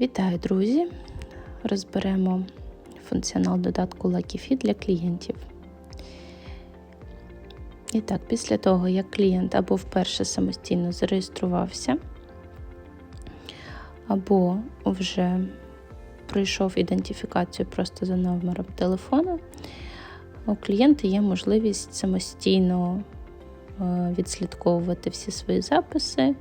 Вітаю, друзі! Розберемо функціонал додатку Lucky Fit для клієнтів. І так, після того, як клієнт або вперше самостійно зареєструвався, або вже пройшов ідентифікацію просто за номером телефону, у клієнта є можливість самостійно е, відслідковувати всі свої записи,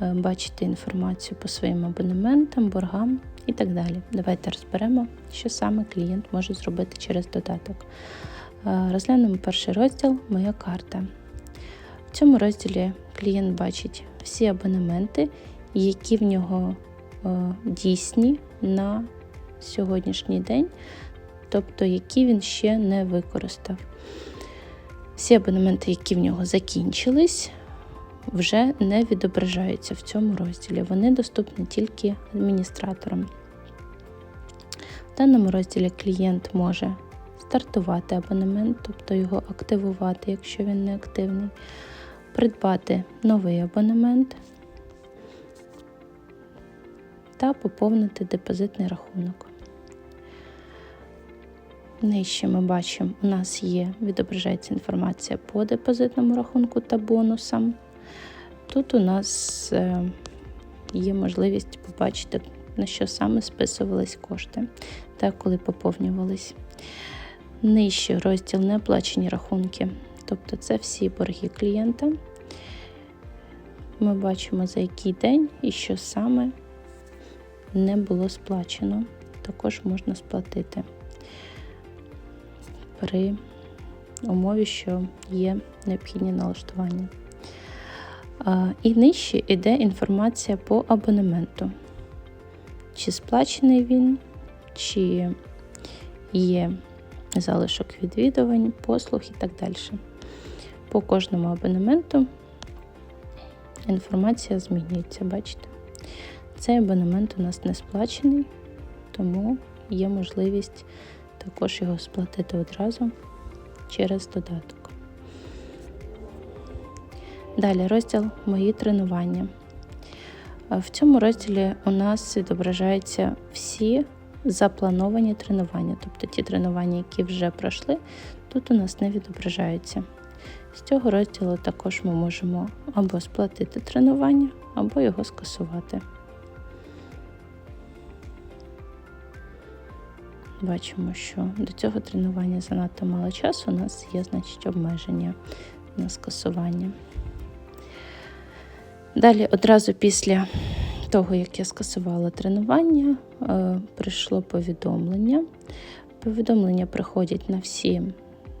бачити інформацію по своїм абонементам, боргам і так далі. Давайте розберемо, що саме клієнт може зробити через додаток. Е, Розглянемо перший розділ Моя карта. В цьому розділі клієнт бачить всі абонементи, які в нього е, дійсні на сьогоднішній день, тобто які він ще не використав. Всі абонементи, які в нього закінчились, вже не відображаються в цьому розділі. Вони доступні тільки адміністраторам. В даному розділі клієнт може стартувати абонемент, тобто його активувати, якщо він не активний, придбати новий абонемент та поповнити депозитний рахунок. Нижче ми бачимо, у нас є, відображається інформація по депозитному рахунку та бонусам. Тут у нас е, є можливість побачити, на що саме списувались кошти та коли поповнювались. Нижче розділ неоплачені рахунки, тобто це всі борги клієнта. Ми бачимо, за який день і що саме не було сплачено. Також можна сплатити при умові, що є необхідні налаштування. І нижче йде інформація по абонементу. Чи сплачений він, чи є залишок відвідувань, послуг і так далі. По кожному абонементу інформація змінюється, бачите? Цей абонемент у нас не сплачений, тому є можливість також його сплатити одразу через додаток. Далі розділ Мої тренування. В цьому розділі у нас відображаються всі заплановані тренування, тобто ті тренування, які вже пройшли, тут у нас не відображаються. З цього розділу також ми можемо або сплатити тренування, або його скасувати. Бачимо, що до цього тренування занадто мало часу, у нас є значить, обмеження на скасування. Далі, одразу після того, як я скасувала тренування, е, прийшло повідомлення. Повідомлення приходять на всі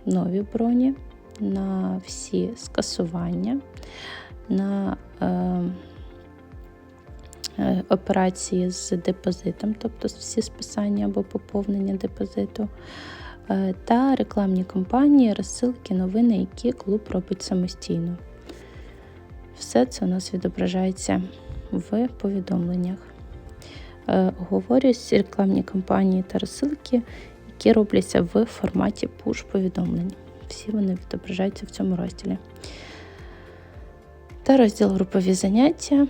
нові броні, на всі скасування, на е, е, операції з депозитом, тобто всі списання або поповнення депозиту, та рекламні кампанії, розсилки, новини, які клуб робить самостійно. Все це у нас відображається в повідомленнях. Е, Говорять рекламні кампанії та розсилки, які робляться в форматі push-повідомлень. Всі вони відображаються в цьому розділі. Та розділ групові заняття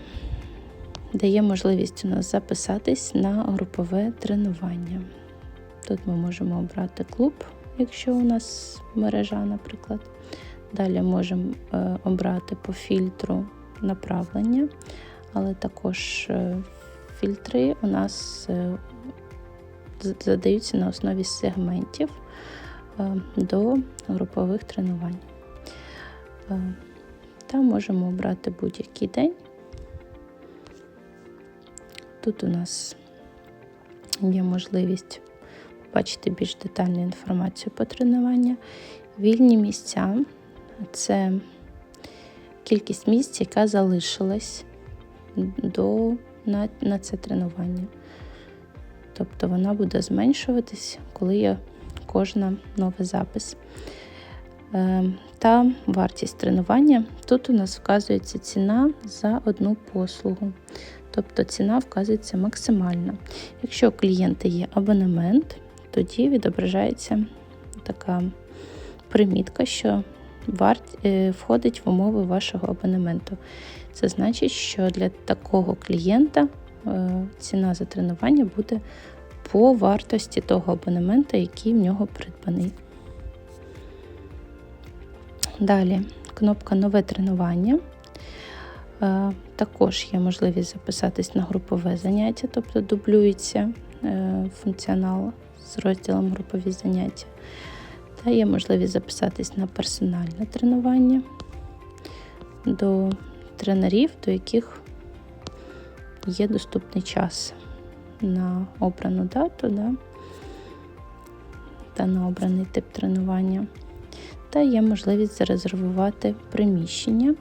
дає можливість у нас записатись на групове тренування. Тут ми можемо обрати клуб, якщо у нас мережа, наприклад. Далі можемо е, обрати по фільтру направлення, але також е, фільтри у нас е, задаються на основі сегментів до групових тренувань. Та можемо обрати будь-який день. Тут у нас є можливість побачити більш детальну інформацію по тренуванню, вільні місця це кількість місць, яка залишилась до, на, на це тренування. Тобто вона буде зменшуватись, коли є кожна новий запис. Е, та вартість тренування. Тут у нас вказується ціна за одну послугу. Тобто ціна вказується максимальна. Якщо у клієнта є абонемент, тоді відображається така примітка, що входить в умови вашого абонементу. Це значить, що для такого клієнта е, ціна за тренування буде по вартості того абонемента, який в нього придбаний. Далі кнопка Нове тренування. Е, Також є можливість записатись на групове заняття, тобто дублюється е, функціонал з розділом групові заняття. Та є можливість записатись на персональне тренування до тренерів, до яких є доступний час на обрану дату да, та на обраний тип тренування. Та є можливість зарезервувати приміщення.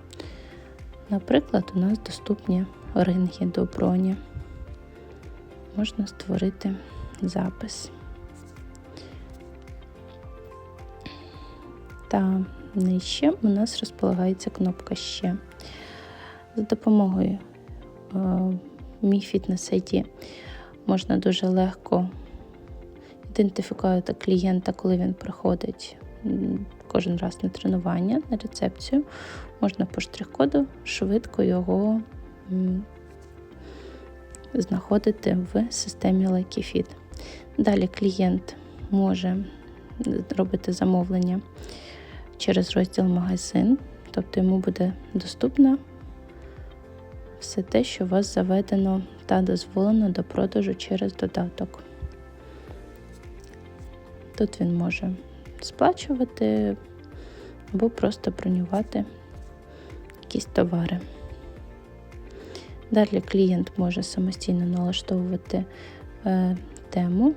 Наприклад, у нас доступні ринги до броні. Можна створити запис. Та нижче у нас розполагається кнопка Ще. За допомогою е, Мій фітнес ID можна дуже легко ідентифікувати клієнта, коли він приходить кожен раз на тренування, на рецепцію. Можна по штрих-коду швидко його знаходити в системі LikeFit. Далі клієнт може робити замовлення через розділ магазин, тобто йому буде доступна все те, що у вас заведено та дозволено до продажу через додаток. Тут він може сплачувати або просто бронювати якісь товари. Далі клієнт може самостійно налаштовувати е, тему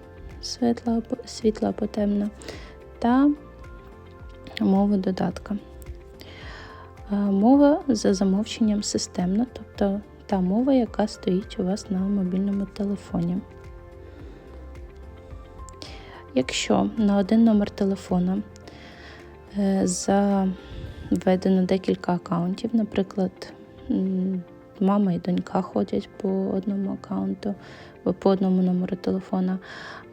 світла або темна та мову додатка. Е, Мова за замовченням системна, тобто та мова, яка стоїть у вас на мобільному телефоні. Якщо на один номер телефона е, заведено декілька аккаунтів, наприклад, мама і донька ходять по одному аккаунту, по одному номеру телефона,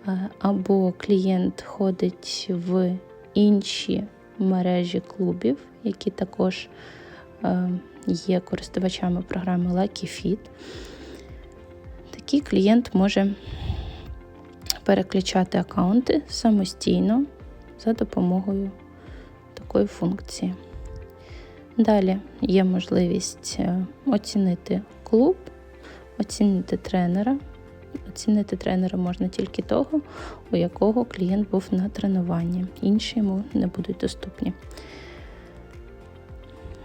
е, або клієнт ходить в інші мережі клубів, які також е, є користувачами програми Lucky Fit, такий клієнт може переключати аккаунти самостійно за допомогою такої функції. Далі є можливість е, оцінити клуб, оцінити тренера. Оцінити тренера можна тільки того, у якого клієнт був на тренуванні. Інші йому не будуть доступні.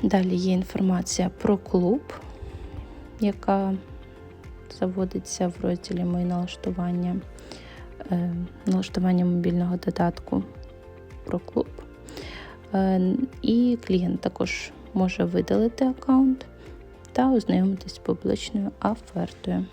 Далі є інформація про клуб, яка заводиться в розділі Мої налаштування, е, налаштування мобільного додатку про клуб. Е, І клієнт також може видалити аккаунт та ознайомитись з публічною офертою.